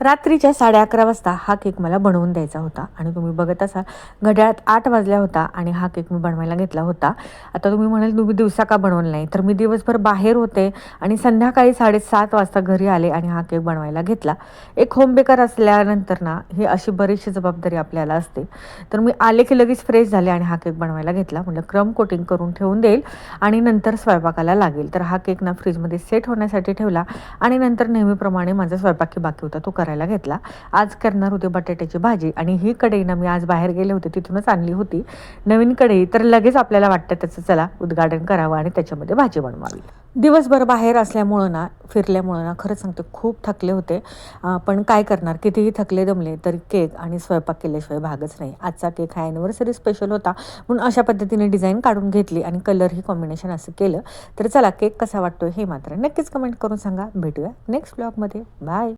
रात्रीच्या साडे अकरा वाजता हा केक मला बनवून द्यायचा होता. आणि तुम्ही बघत असाल घड्याळात आठ वाजल्या होता आणि हा केक मी बनवायला घेतला होता. आता तुम्ही म्हणाल तुम्ही दिवसा का बनवलं नाही? तर मी दिवसभर बाहेर होते आणि संध्याकाळी साडेसात वाजता घरी आले आणि हा केक बनवायला घेतला. एक होम बेकर असल्यानंतर ना ही अशी बरीचशी जबाबदारी आपल्याला असते. तर मी आले की लगेच फ्रेश झाले आणि हा केक बनवायला घेतला. म्हणजे क्रम कोटिंग करून ठेवून देईल आणि नंतर स्वयंपाकाला लागेल. तर हा केक ना फ्रीजमध्ये सेट होण्यासाठी ठेवला आणि नंतर नेहमीप्रमाणे माझा स्वयंपाकी बाकी होता तो करायला घेतला. आज करणार होते बटाट्याची भाजी आणि ही कढई ना मी आज बाहेर गेले होते तिथूनच आणली होती. नवीन कढई तर लगेच आपल्याला वाटतं त्याचं चला उद्घाटन करावं आणि त्याच्यामध्ये भाजी बनवावी. दिवसभर बाहेर असल्यामुळं ना फिरल्यामुळं ना खरंच सांगते खूप थकले होते. पण काय करणार? कितीही थकले दमले तरी केक आणि स्वयंपाक केल्याशिवाय भागच नाही. आजचा केक हा ॲनिव्हर्सरी स्पेशल होता. म्हणून अशा पद्धतीने डिझाईन काढून घेतली आणि कलरही कॉम्बिनेशन असं केलं. तर चला केक कसा वाटतो हे मात्र नक्कीच कमेंट करून सांगा. भेटूया नेक्स्ट ब्लॉगमध्ये बाय